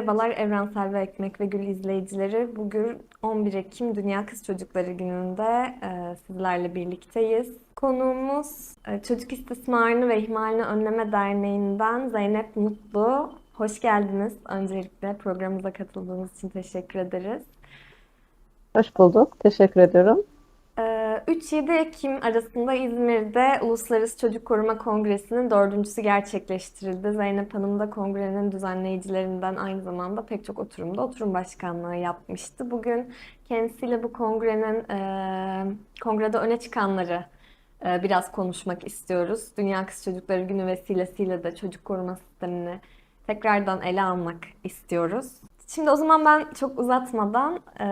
Merhabalar Evrensel ve Ekmek ve Gül izleyicileri. Bugün 11 Ekim Dünya Kız Çocukları Günü'nde e, sizlerle birlikteyiz. Konuğumuz e, Çocuk İstismarını ve İhmalini Önleme Derneği'nden Zeynep Mutlu. Hoş geldiniz. Öncelikle programımıza katıldığınız için teşekkür ederiz. Hoş bulduk. Teşekkür ediyorum. E, 3-7 Ekim arasında İzmir'de Uluslararası Çocuk Koruma Kongresi'nin dördüncüsü gerçekleştirildi. Zeynep Hanım da kongrenin düzenleyicilerinden aynı zamanda pek çok oturumda oturum başkanlığı yapmıştı. Bugün kendisiyle bu kongrenin e, kongrede öne çıkanları e, biraz konuşmak istiyoruz. Dünya Kız Çocukları Günü vesilesiyle de çocuk koruma sistemini tekrardan ele almak istiyoruz. Şimdi o zaman ben çok uzatmadan e,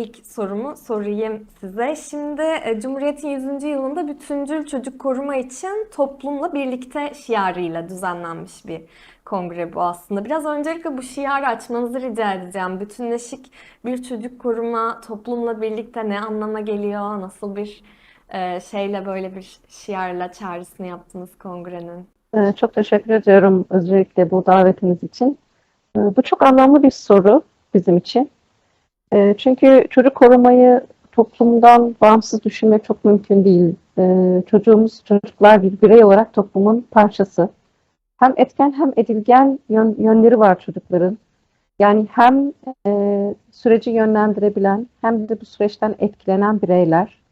ilk sorumu sorayım size. Şimdi e, Cumhuriyet'in 100. yılında bütüncül çocuk koruma için toplumla birlikte şiarıyla düzenlenmiş bir kongre bu aslında. Biraz öncelikle bu şiarı açmanızı rica edeceğim. Bütünleşik bir çocuk koruma toplumla birlikte ne anlama geliyor? Nasıl bir e, şeyle böyle bir şiarla çağrısını yaptınız kongrenin? Çok teşekkür ediyorum özellikle bu davetiniz için. Ee, Bu çok anlamlı bir soru bizim için. Ee, Çünkü çocuk korumayı toplumdan bağımsız düşünmek çok mümkün değil. Ee, Çocuğumuz, çocuklar bir birey olarak toplumun parçası. Hem etken hem edilgen yön- yönleri var çocukların. Yani hem e, süreci yönlendirebilen hem de bu süreçten etkilenen bireyler.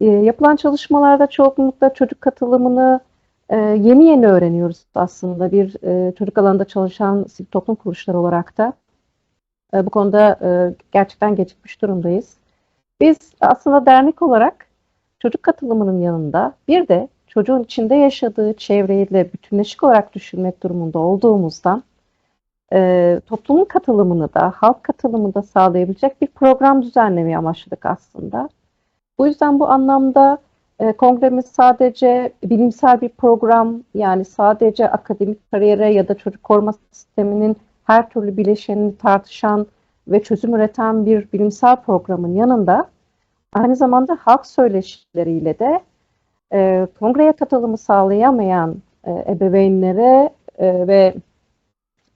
Yapılan çalışmalarda çoğunlukla çocuk katılımını e, yeni yeni öğreniyoruz aslında bir e, çocuk alanında çalışan sivil toplum kuruluşları olarak da. E, bu konuda e, gerçekten gecikmiş durumdayız. Biz aslında dernek olarak çocuk katılımının yanında bir de çocuğun içinde yaşadığı çevreyle bütünleşik olarak düşünmek durumunda olduğumuzdan e, toplumun katılımını da halk katılımını da sağlayabilecek bir program düzenlemeyi amaçladık aslında. Bu yüzden bu anlamda e, kongremiz sadece bilimsel bir program yani sadece akademik kariyere ya da çocuk koruma sisteminin her türlü bileşenini tartışan ve çözüm üreten bir bilimsel programın yanında aynı zamanda halk söyleşileriyle de e, kongreye katılımı sağlayamayan e, ebeveynlere e, ve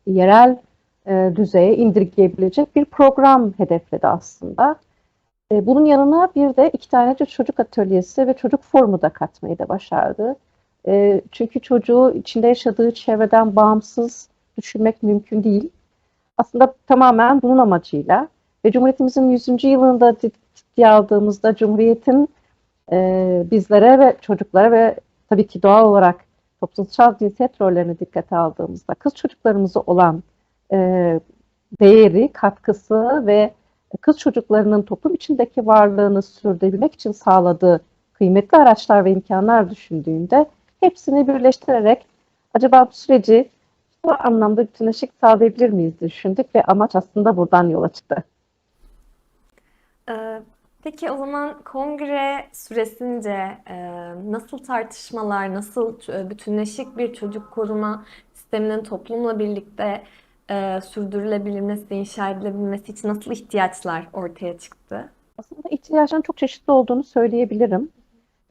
yerel e, düzeye indirgeyebilecek bir program hedefledi aslında. E, Bunun yanına bir de iki tane de çocuk atölyesi ve çocuk forumu da katmayı da başardı. E, Çünkü çocuğu içinde yaşadığı çevreden bağımsız düşünmek mümkün değil. Aslında tamamen bunun amacıyla ve Cumhuriyetimizin 100. yılında ciddiye aldığımızda Cumhuriyet'in e, bizlere ve çocuklara ve tabii ki doğal olarak toplumsal cinsiyet rollerini dikkate aldığımızda kız çocuklarımıza olan e, değeri, katkısı ve kız çocuklarının toplum içindeki varlığını sürdürebilmek için sağladığı kıymetli araçlar ve imkanlar düşündüğünde hepsini birleştirerek acaba bu süreci bu anlamda bütünleşik sağlayabilir miyiz düşündük ve amaç aslında buradan yola çıktı. Ee, Peki o zaman kongre süresince e, nasıl tartışmalar, nasıl ç- bütünleşik bir çocuk koruma sisteminin toplumla birlikte e, sürdürülebilmesi, inşa edilebilmesi için nasıl ihtiyaçlar ortaya çıktı? Aslında ihtiyaçların çok çeşitli olduğunu söyleyebilirim.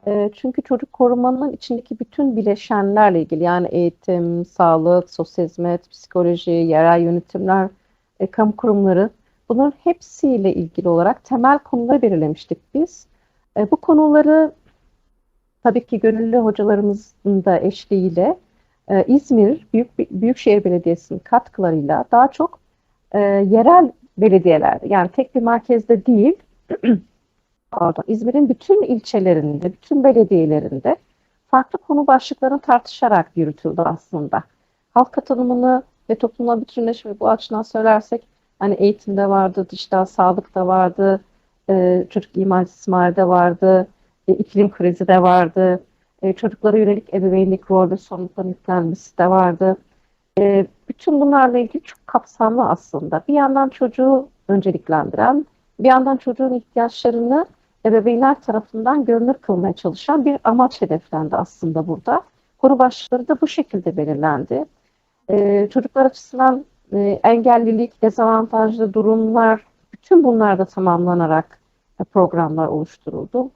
E, Çünkü çocuk korumanın içindeki bütün bileşenlerle ilgili yani eğitim, sağlık, sosyal hizmet, psikoloji, yerel yönetimler, e, kamu kurumları bunların hepsiyle ilgili olarak temel konuları belirlemiştik biz. E, Bu konuları tabii ki gönüllü hocalarımızın da eşliğiyle e, İzmir Büyük Büyükşehir Belediyesi'nin katkılarıyla daha çok e, yerel belediyelerde yani tek bir merkezde değil pardon, İzmir'in bütün ilçelerinde, bütün belediyelerinde farklı konu başlıklarını tartışarak yürütüldü aslında. Halk katılımını ve toplumla bütünleşme bu açıdan söylersek hani eğitimde vardı, dijital sağlıkta vardı, e, çocuk imal istismarda vardı, e, iklim krizi de vardı, e, çocuklara yönelik ebeveynlik rol ve sorumlulukların yüklenmesi de vardı. E, bütün bunlarla ilgili çok kapsamlı aslında. Bir yandan çocuğu önceliklendiren, bir yandan çocuğun ihtiyaçlarını ebeveynler tarafından görünür kılmaya çalışan bir amaç hedeflendi aslında burada. Konu başlıkları da bu şekilde belirlendi. Ee, çocuklar açısından e, engellilik, dezavantajlı durumlar, bütün bunlar da tamamlanarak e, programlar oluşturuldu.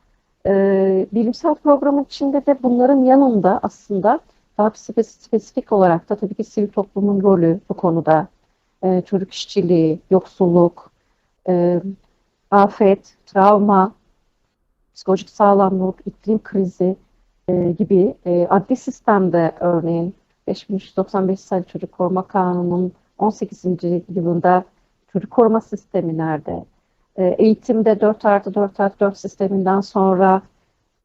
Ee, bilimsel programın içinde de bunların yanında aslında daha spesifik olarak da tabii ki sivil toplumun rolü bu konuda, e, çocuk işçiliği, yoksulluk, e, afet, travma, psikolojik sağlamlık, iklim krizi e, gibi e, adli sistemde örneğin 5395 sayılı Çocuk Koruma Kanunu'nun 18. yılında çocuk koruma sistemi nerede? E, eğitimde 4 artı 4 artı 4 sisteminden sonra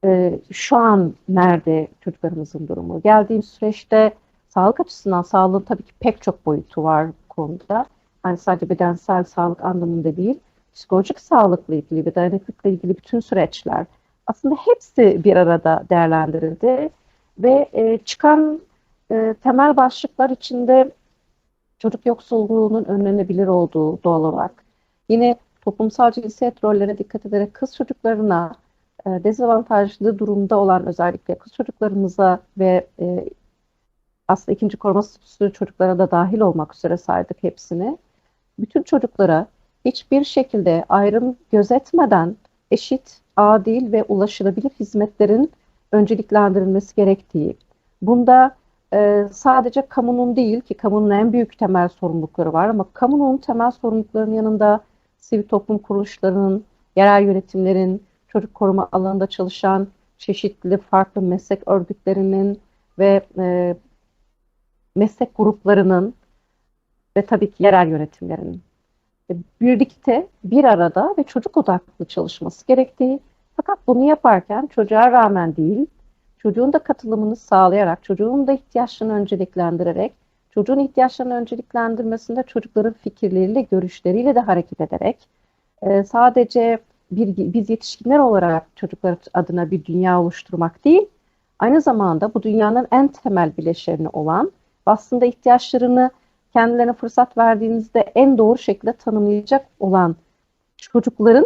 e, şu an nerede çocuklarımızın durumu? Geldiğim süreçte sağlık açısından sağlığın tabii ki pek çok boyutu var bu konuda. Yani sadece bedensel sağlık anlamında değil, psikolojik sağlıkla ilgili ve dayanıklıkla ilgili bütün süreçler aslında hepsi bir arada değerlendirildi ve e, çıkan e, temel başlıklar içinde çocuk yoksulluğunun önlenebilir olduğu doğal olarak. Yine toplumsal cinsiyet rollerine dikkat ederek kız çocuklarına e, dezavantajlı durumda olan özellikle kız çocuklarımıza ve e, aslında ikinci koruma statüsü çocuklara da dahil olmak üzere saydık hepsini. Bütün çocuklara hiçbir şekilde ayrım gözetmeden eşit, adil ve ulaşılabilir hizmetlerin önceliklendirilmesi gerektiği. Bunda e, sadece kamunun değil ki kamunun en büyük temel sorumlulukları var ama kamunun temel sorumluluklarının yanında sivil toplum kuruluşlarının, yerel yönetimlerin, çocuk koruma alanında çalışan çeşitli farklı meslek örgütlerinin ve e, meslek gruplarının ve tabii ki yerel yönetimlerinin e, birlikte bir arada ve çocuk odaklı çalışması gerektiği fakat bunu yaparken çocuğa rağmen değil, çocuğun da katılımını sağlayarak, çocuğun da ihtiyaçlarını önceliklendirerek, çocuğun ihtiyaçlarını önceliklendirmesinde çocukların fikirleriyle, görüşleriyle de hareket ederek e, sadece bir, biz yetişkinler olarak çocuklar adına bir dünya oluşturmak değil, aynı zamanda bu dünyanın en temel bileşeni olan aslında ihtiyaçlarını kendilerine fırsat verdiğinizde en doğru şekilde tanımlayacak olan çocukların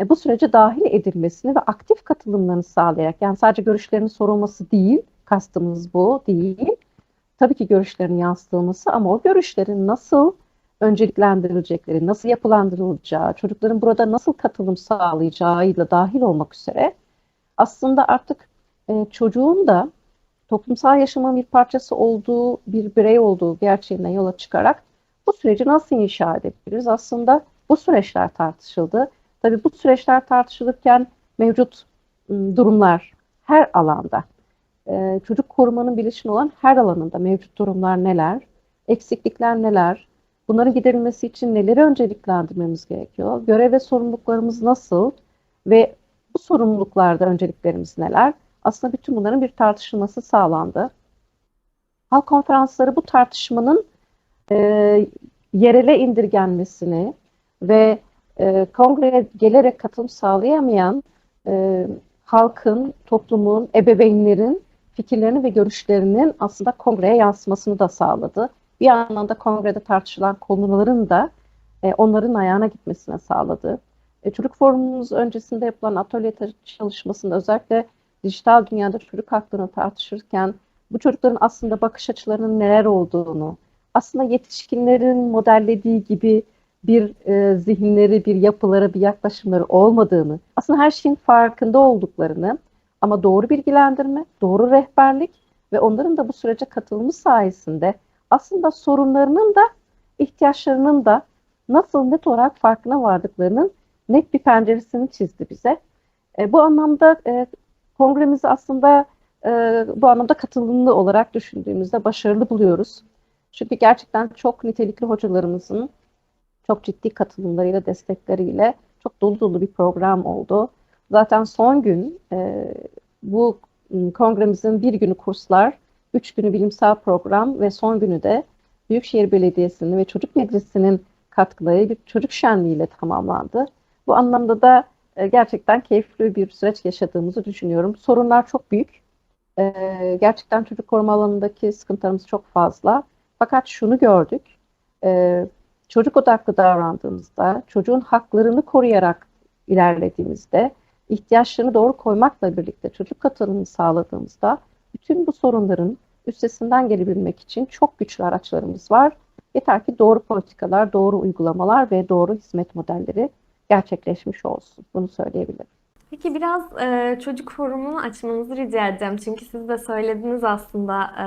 e, bu sürece dahil edilmesini ve aktif katılımlarını sağlayarak yani sadece görüşlerinin sorulması değil, kastımız bu değil. Tabii ki görüşlerin yansıtılması ama o görüşlerin nasıl önceliklendirilecekleri, nasıl yapılandırılacağı, çocukların burada nasıl katılım sağlayacağıyla dahil olmak üzere aslında artık e, çocuğun da toplumsal yaşamın bir parçası olduğu, bir birey olduğu gerçeğinden yola çıkarak bu süreci nasıl inşa edebiliriz? Aslında bu süreçler tartışıldı. Tabii bu süreçler tartışılırken mevcut ıı, durumlar her alanda, e, çocuk korumanın bilişin olan her alanında mevcut durumlar neler, eksiklikler neler, bunların giderilmesi için neleri önceliklendirmemiz gerekiyor, görev ve sorumluluklarımız nasıl ve bu sorumluluklarda önceliklerimiz neler? Aslında bütün bunların bir tartışılması sağlandı. Halk konferansları bu tartışmanın e, yerele indirgenmesini ve e, kongreye gelerek katılım sağlayamayan e, halkın, toplumun, ebeveynlerin fikirlerini ve görüşlerinin aslında kongreye yansımasını da sağladı. Bir yandan da kongrede tartışılan konuların da e, onların ayağına gitmesine sağladı. E, çocuk forumumuz öncesinde yapılan atölye çalışmasında özellikle dijital dünyada çocuk haklarını tartışırken bu çocukların aslında bakış açılarının neler olduğunu, aslında yetişkinlerin modellediği gibi bir e, zihinleri, bir yapıları, bir yaklaşımları olmadığını, aslında her şeyin farkında olduklarını ama doğru bilgilendirme, doğru rehberlik ve onların da bu sürece katılımı sayesinde aslında sorunlarının da ihtiyaçlarının da nasıl net olarak farkına vardıklarının net bir penceresini çizdi bize. E, bu anlamda e, kongremizi aslında e, bu anlamda katılımlı olarak düşündüğümüzde başarılı buluyoruz. Çünkü gerçekten çok nitelikli hocalarımızın çok ciddi katılımlarıyla, destekleriyle çok dolu dolu bir program oldu. Zaten son gün e, bu kongremizin bir günü kurslar, üç günü bilimsel program ve son günü de Büyükşehir Belediyesi'nin ve Çocuk Meclisi'nin katkıları bir çocuk şenliğiyle tamamlandı. Bu anlamda da e, gerçekten keyifli bir süreç yaşadığımızı düşünüyorum. Sorunlar çok büyük. E, gerçekten çocuk koruma alanındaki sıkıntılarımız çok fazla. Fakat şunu gördük. E, çocuk odaklı davrandığımızda, çocuğun haklarını koruyarak ilerlediğimizde, ihtiyaçlarını doğru koymakla birlikte çocuk katılımını sağladığımızda bütün bu sorunların üstesinden gelebilmek için çok güçlü araçlarımız var. Yeter ki doğru politikalar, doğru uygulamalar ve doğru hizmet modelleri gerçekleşmiş olsun. Bunu söyleyebilirim. Peki biraz e, çocuk forumunu açmanızı rica edeceğim. Çünkü siz de söylediniz aslında e,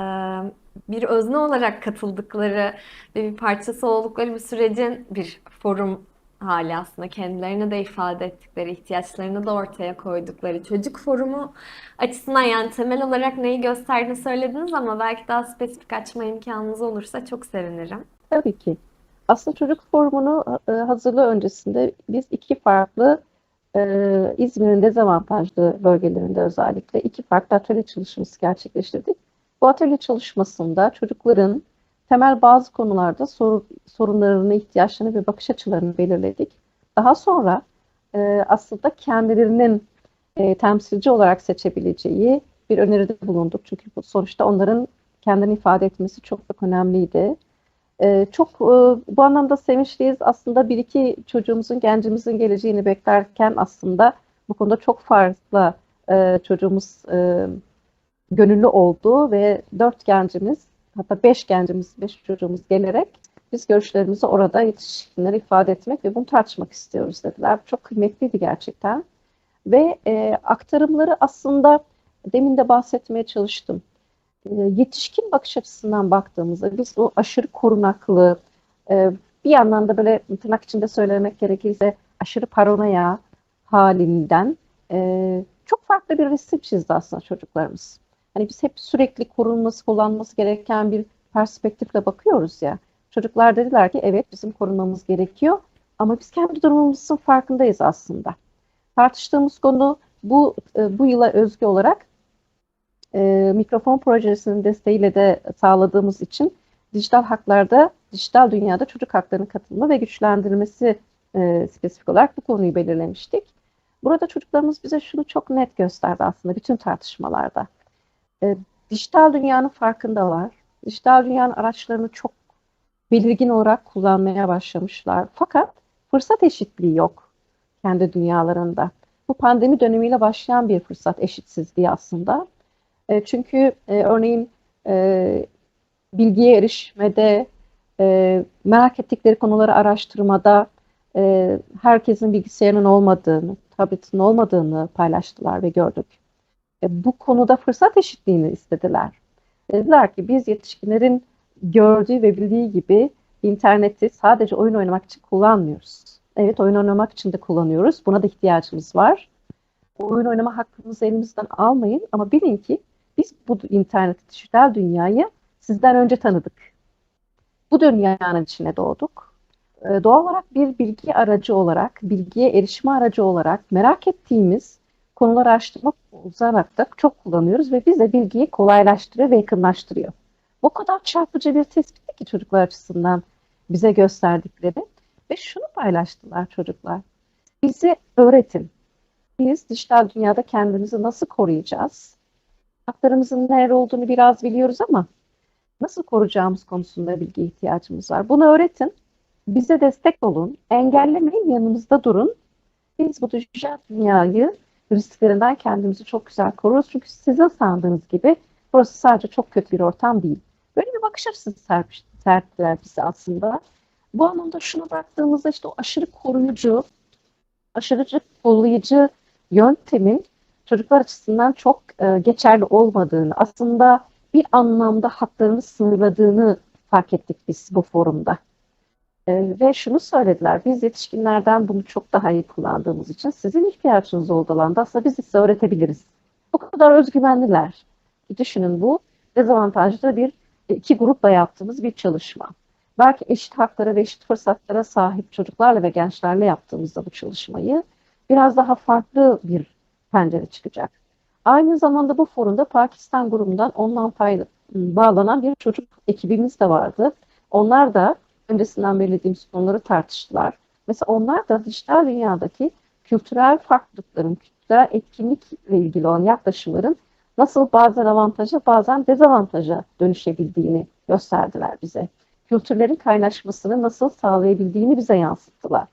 bir özne olarak katıldıkları ve bir parçası oldukları bir sürecin bir forum hali aslında kendilerini de ifade ettikleri, ihtiyaçlarını da ortaya koydukları çocuk forumu açısından yani temel olarak neyi gösterdiğini söylediniz ama belki daha spesifik açma imkanınız olursa çok sevinirim. Tabii ki. Aslında çocuk forumunu e, hazırlığı öncesinde biz iki farklı e, İzmir'in dezavantajlı bölgelerinde özellikle iki farklı atölye çalışması gerçekleştirdik. Bu atölye çalışmasında çocukların temel bazı konularda sor, sorunlarını, ihtiyaçlarını ve bakış açılarını belirledik. Daha sonra e, aslında kendilerinin e, temsilci olarak seçebileceği bir öneride bulunduk. Çünkü bu sonuçta onların kendini ifade etmesi çok çok önemliydi. Ee, çok e, bu anlamda sevinçliyiz. Aslında bir iki çocuğumuzun, gencimizin geleceğini beklerken aslında bu konuda çok fazla e, çocuğumuz e, gönüllü oldu ve dört gencimiz, hatta beş gencimiz, beş çocuğumuz gelerek biz görüşlerimizi orada yetişkinlere ifade etmek ve bunu tartışmak istiyoruz dediler. Çok kıymetliydi gerçekten. Ve e, aktarımları aslında demin de bahsetmeye çalıştım. E, yetişkin bakış açısından baktığımızda biz o aşırı korunaklı, e, bir yandan da böyle tırnak içinde söylemek gerekirse aşırı paranoya halinden e, çok farklı bir resim çizdi aslında çocuklarımız. Hani biz hep sürekli korunması, kullanması gereken bir perspektifle bakıyoruz ya. Çocuklar dediler ki evet bizim korunmamız gerekiyor ama biz kendi durumumuzun farkındayız aslında. Tartıştığımız konu bu bu yıla özgü olarak e, mikrofon projesinin desteğiyle de sağladığımız için dijital haklarda, dijital dünyada çocuk haklarının katılımı ve güçlendirilmesi e, spesifik olarak bu konuyu belirlemiştik. Burada çocuklarımız bize şunu çok net gösterdi aslında bütün tartışmalarda. E, dijital dünyanın farkındalar. Dijital dünyanın araçlarını çok belirgin olarak kullanmaya başlamışlar. Fakat fırsat eşitliği yok kendi dünyalarında. Bu pandemi dönemiyle başlayan bir fırsat eşitsizliği aslında. E, çünkü e, örneğin e, bilgiye erişmede, e, merak ettikleri konuları araştırmada e, herkesin bilgisayarının olmadığını, tabletin olmadığını paylaştılar ve gördük. E, bu konuda fırsat eşitliğini istediler. Dediler ki biz yetişkinlerin gördüğü ve bildiği gibi interneti sadece oyun oynamak için kullanmıyoruz. Evet oyun oynamak için de kullanıyoruz. Buna da ihtiyacımız var. Oyun oynama hakkımızı elimizden almayın ama bilin ki biz bu internet, dijital dünyayı sizden önce tanıdık. Bu dünyanın içine doğduk. Ee, doğal olarak bir bilgi aracı olarak, bilgiye erişme aracı olarak merak ettiğimiz konuları araştırmak uzarak da çok kullanıyoruz ve bize bilgiyi kolaylaştırıyor ve yakınlaştırıyor. O kadar çarpıcı bir tespit ki çocuklar açısından bize gösterdikleri ve şunu paylaştılar çocuklar. Bizi öğretin. Biz dijital dünyada kendimizi nasıl koruyacağız? haklarımızın neler olduğunu biraz biliyoruz ama nasıl koruyacağımız konusunda bilgi ihtiyacımız var. Bunu öğretin, bize destek olun, engellemeyin, yanımızda durun. Biz bu dijital dünyayı risklerinden kendimizi çok güzel koruruz. Çünkü sizin sandığınız gibi burası sadece çok kötü bir ortam değil. Böyle bir bakış açısı serptiler bize aslında. Bu anlamda şuna baktığımızda işte o aşırı koruyucu, aşırıcı kollayıcı yöntemin çocuklar açısından çok e, geçerli olmadığını, aslında bir anlamda haklarını sınırladığını fark ettik biz bu forumda. E, ve şunu söylediler, biz yetişkinlerden bunu çok daha iyi kullandığımız için sizin ihtiyacınız olduğu alanda aslında biz size öğretebiliriz. Bu kadar özgüvenliler. Düşünün bu dezavantajlı bir iki grupla yaptığımız bir çalışma. Belki eşit haklara ve eşit fırsatlara sahip çocuklarla ve gençlerle yaptığımızda bu çalışmayı biraz daha farklı bir pencere çıkacak. Aynı zamanda bu forumda Pakistan grubundan ondan fayda, bağlanan bir çocuk ekibimiz de vardı. Onlar da öncesinden belirlediğimiz konuları tartıştılar. Mesela onlar da dijital dünyadaki kültürel farklılıkların, kültürel etkinlikle ilgili olan yaklaşımların nasıl bazen avantaja bazen dezavantaja dönüşebildiğini gösterdiler bize. Kültürlerin kaynaşmasını nasıl sağlayabildiğini bize yansıttılar.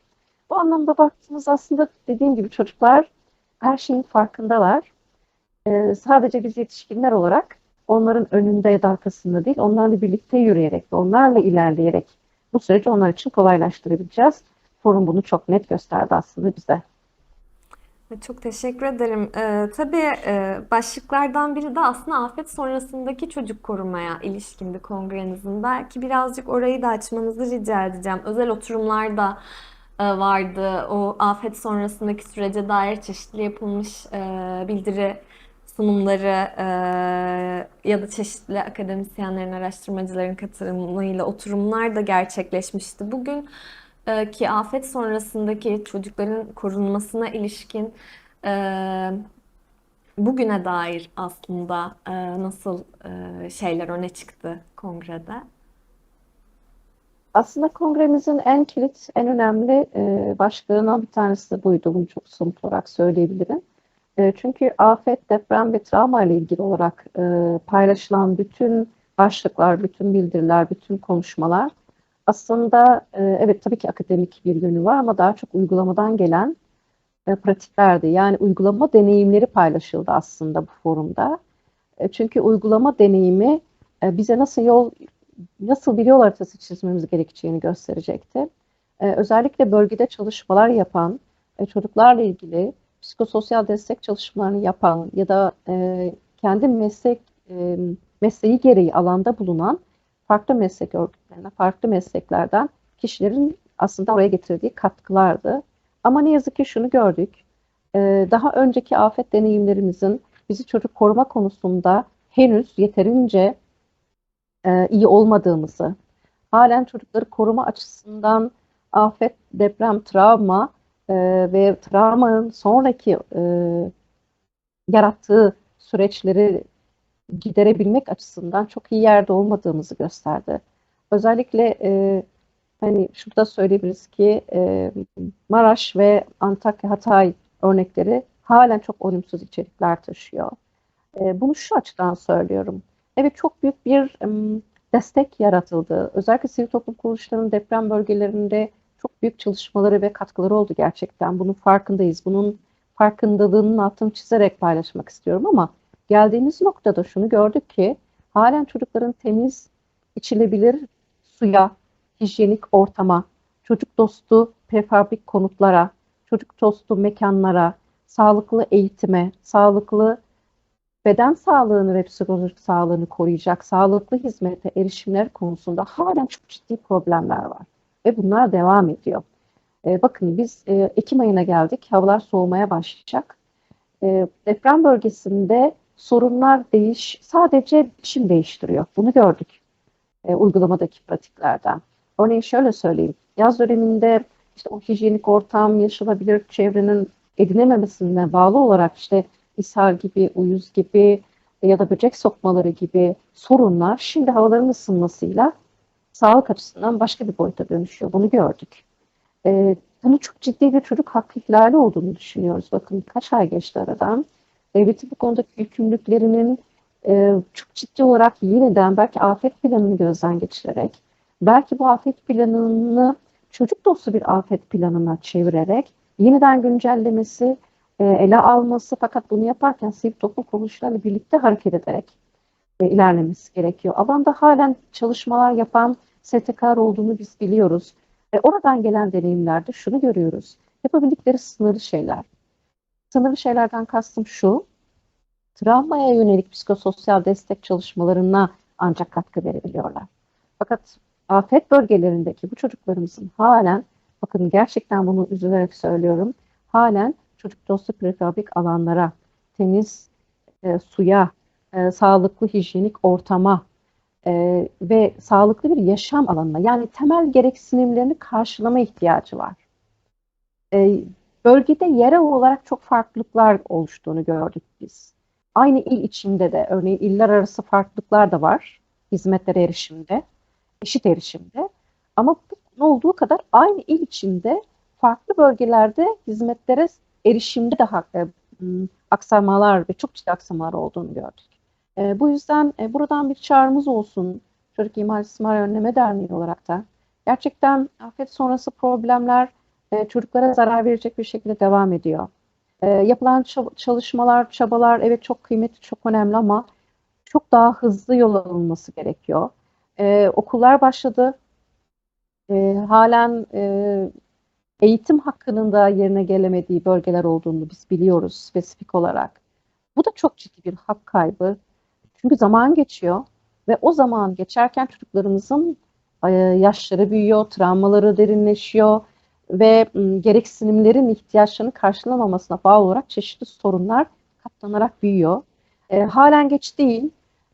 Bu anlamda baktığımız aslında dediğim gibi çocuklar her şeyin farkındalar. Ee, sadece biz yetişkinler olarak onların önünde ya da arkasında değil, onlarla birlikte yürüyerek ve onlarla ilerleyerek bu süreci onlar için kolaylaştırabileceğiz. Forum bunu çok net gösterdi aslında bize. Çok teşekkür ederim. Ee, tabii e, başlıklardan biri de aslında afet sonrasındaki çocuk korumaya ilişkindi kongrenizin. Belki birazcık orayı da açmanızı rica edeceğim. Özel oturumlar da e, vardı. O afet sonrasındaki sürece dair çeşitli yapılmış e, bildiri sunumları e, ya da çeşitli akademisyenlerin, araştırmacıların katılımıyla oturumlar da gerçekleşmişti. Bugün e, ki afet sonrasındaki çocukların korunmasına ilişkin e, bugüne dair aslında e, nasıl e, şeyler öne çıktı kongrede? Aslında kongremizin en kilit, en önemli e, başlığından bir tanesi de buydu. Bunu çok somut olarak söyleyebilirim. E, çünkü afet, deprem ve travma ile ilgili olarak e, paylaşılan bütün başlıklar, bütün bildiriler, bütün konuşmalar aslında e, evet tabii ki akademik bir yönü var ama daha çok uygulamadan gelen e, pratiklerdi. Yani uygulama deneyimleri paylaşıldı aslında bu forumda. E, çünkü uygulama deneyimi e, bize nasıl yol nasıl bir yol haritası çizmemiz gerekeceğini gösterecekti. E, özellikle bölgede çalışmalar yapan, e, çocuklarla ilgili psikososyal destek çalışmalarını yapan ya da e, kendi meslek e, mesleği gereği alanda bulunan farklı meslek örgütlerine, farklı mesleklerden kişilerin aslında oraya getirdiği katkılardı. Ama ne yazık ki şunu gördük. E, daha önceki afet deneyimlerimizin bizi çocuk koruma konusunda henüz yeterince e, iyi olmadığımızı, halen çocukları koruma açısından afet, deprem, travma e, ve travmanın sonraki e, yarattığı süreçleri giderebilmek açısından çok iyi yerde olmadığımızı gösterdi. Özellikle e, hani şurada söyleyebiliriz ki e, Maraş ve Antakya Hatay örnekleri halen çok olumsuz içerikler taşıyor. E, bunu şu açıdan söylüyorum. Evet çok büyük bir um, destek yaratıldı. Özellikle sivil toplum kuruluşlarının deprem bölgelerinde çok büyük çalışmaları ve katkıları oldu gerçekten. Bunun farkındayız. Bunun farkındalığının altını çizerek paylaşmak istiyorum ama geldiğimiz noktada şunu gördük ki halen çocukların temiz, içilebilir suya, hijyenik ortama, çocuk dostu prefabrik konutlara, çocuk dostu mekanlara, sağlıklı eğitime, sağlıklı beden sağlığını ve psikolojik sağlığını koruyacak sağlıklı hizmete erişimler konusunda halen çok ciddi problemler var. Ve bunlar devam ediyor. E, bakın biz e, Ekim ayına geldik. Havalar soğumaya başlayacak. E, deprem bölgesinde sorunlar değiş, sadece biçim değiştiriyor. Bunu gördük e, uygulamadaki pratiklerden. Örneğin şöyle söyleyeyim. Yaz döneminde işte o hijyenik ortam, yaşanabilir çevrenin edinememesine bağlı olarak işte ishal gibi, uyuz gibi ya da böcek sokmaları gibi sorunlar şimdi havaların ısınmasıyla sağlık açısından başka bir boyuta dönüşüyor. Bunu gördük. Ee, bunun çok ciddi bir çocuk hakkı ihlali olduğunu düşünüyoruz. Bakın kaç ay geçti aradan. Devletin bu konudaki yükümlülüklerinin e, çok ciddi olarak yeniden belki afet planını gözden geçirerek, belki bu afet planını çocuk dostu bir afet planına çevirerek yeniden güncellemesi, e, ele alması fakat bunu yaparken sivil toplum kuruluşlarıyla birlikte hareket ederek e, ilerlemesi gerekiyor. Alanda halen çalışmalar yapan STK'lar olduğunu biz biliyoruz. E, oradan gelen deneyimlerde şunu görüyoruz. Yapabildikleri sınırlı şeyler. Sınırlı şeylerden kastım şu, travmaya yönelik psikososyal destek çalışmalarına ancak katkı verebiliyorlar. Fakat afet bölgelerindeki bu çocuklarımızın halen, bakın gerçekten bunu üzülerek söylüyorum, halen çocuk dostu prefabrik alanlara, temiz e, suya, e, sağlıklı hijyenik ortama e, ve sağlıklı bir yaşam alanına yani temel gereksinimlerini karşılama ihtiyacı var. E, bölgede yerel olarak çok farklılıklar oluştuğunu gördük biz. Aynı il içinde de örneğin iller arası farklılıklar da var hizmetlere erişimde, eşit erişimde. Ama bu olduğu kadar aynı il içinde farklı bölgelerde hizmetlere erişimde de e, aksamalar ve çok ciddi aksamalar olduğunu gördük. E, bu yüzden e, buradan bir çağrımız olsun Çocuk İmar İstismar Önleme Derneği olarak da. Gerçekten afet sonrası problemler e, çocuklara zarar verecek bir şekilde devam ediyor. E, yapılan çalışmalar, çabalar evet çok kıymetli, çok önemli ama çok daha hızlı yol alınması gerekiyor. E, okullar başladı. E, halen e, eğitim hakkının da yerine gelemediği bölgeler olduğunu biz biliyoruz spesifik olarak. Bu da çok ciddi bir hak kaybı. Çünkü zaman geçiyor ve o zaman geçerken çocuklarımızın e, yaşları büyüyor, travmaları derinleşiyor ve gereksinimlerin ihtiyaçlarını karşılamamasına bağlı olarak çeşitli sorunlar katlanarak büyüyor. E, halen geç değil.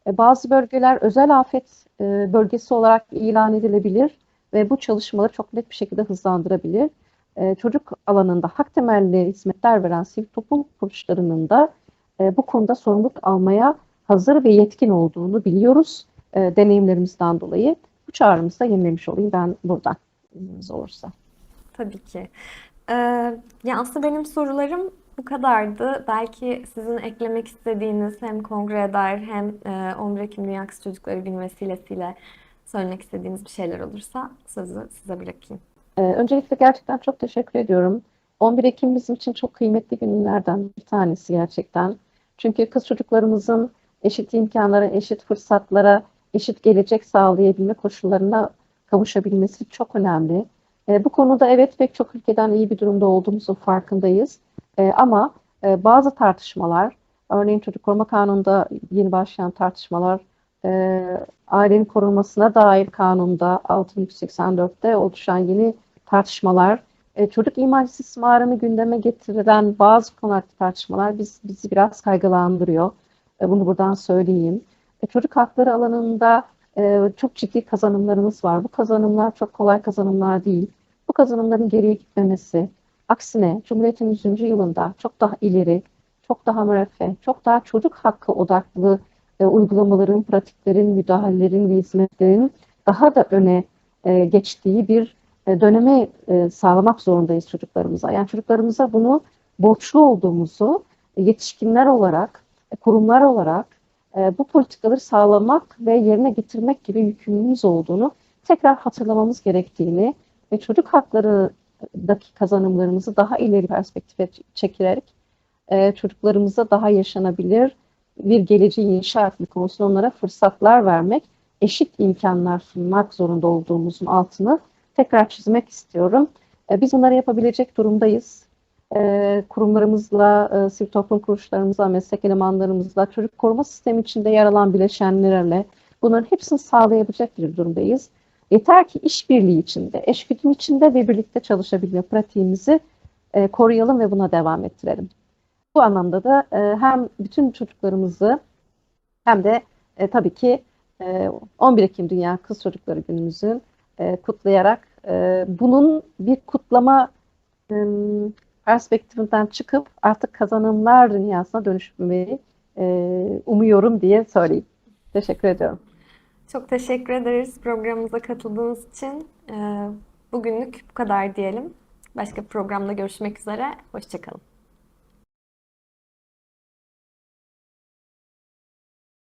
E, bazı bölgeler özel afet e, bölgesi olarak ilan edilebilir ve bu çalışmaları çok net bir şekilde hızlandırabilir. E, çocuk alanında hak temelli hizmetler veren sivil toplum kuruluşlarının da e, bu konuda sorumluluk almaya hazır ve yetkin olduğunu biliyoruz e, deneyimlerimizden dolayı. Bu çağrımızı da yenilemiş olayım ben buradan izniniz olursa. Tabii ki. Ee, ya aslında benim sorularım bu kadardı. Belki sizin eklemek istediğiniz hem kongreye dair hem e, 11 Ekim Dünya Kız Çocukları Günü vesilesiyle söylemek istediğiniz bir şeyler olursa sözü size bırakayım. Ee, öncelikle gerçekten çok teşekkür ediyorum. 11 Ekim bizim için çok kıymetli günlerden bir tanesi gerçekten. Çünkü kız çocuklarımızın eşit imkanlara, eşit fırsatlara, eşit gelecek sağlayabilme koşullarına kavuşabilmesi çok önemli. Ee, bu konuda evet pek çok ülkeden iyi bir durumda olduğumuzun farkındayız. Ee, ama e, bazı tartışmalar, örneğin Çocuk Koruma Kanunu'nda yeni başlayan tartışmalar, e, ailenin korunmasına dair kanunda 6184'te oluşan yeni tartışmalar, e, çocuk ihmal istismarını gündeme getiren bazı konularda tartışmalar biz, bizi biraz kaygılandırıyor. E, bunu buradan söyleyeyim. E, çocuk hakları alanında e, çok ciddi kazanımlarımız var. Bu kazanımlar çok kolay kazanımlar değil. Bu kazanımların geriye gitmemesi, aksine Cumhuriyet'in 100. yılında çok daha ileri, çok daha müreffeh, çok daha çocuk hakkı odaklı uygulamaların, pratiklerin, müdahalelerin ve hizmetlerin daha da öne geçtiği bir döneme sağlamak zorundayız çocuklarımıza. Yani çocuklarımıza bunu borçlu olduğumuzu yetişkinler olarak, kurumlar olarak e, bu politikaları sağlamak ve yerine getirmek gibi yükümlülüğümüz olduğunu tekrar hatırlamamız gerektiğini ve çocuk haklarındaki kazanımlarımızı daha ileri perspektife çekerek e, çocuklarımıza daha yaşanabilir bir geleceği inşa etmek konusunda onlara fırsatlar vermek, eşit imkanlar sunmak zorunda olduğumuzun altını tekrar çizmek istiyorum. E, Biz bunları yapabilecek durumdayız. E, Kurumlarımızla, e, sivil toplum kuruluşlarımızla, meslek elemanlarımızla, çocuk koruma sistemi içinde yer alan bileşenlerle bunların hepsini sağlayabilecek bir durumdayız. Yeter ki işbirliği içinde, eşgüdüm içinde ve birlikte çalışabilme pratiğimizi e, koruyalım ve buna devam ettirelim. Bu anlamda da e, hem bütün çocuklarımızı hem de e, tabii ki e, 11 Ekim Dünya Kız Çocukları Günümüzün kutlayarak bunun bir kutlama perspektifinden çıkıp artık kazanımlar dünyasına dönüşmeyi e, umuyorum diye söyleyeyim. Teşekkür ediyorum. Çok teşekkür ederiz programımıza katıldığınız için. Ee, bugünlük bu kadar diyelim. Başka programda görüşmek üzere. Hoşçakalın.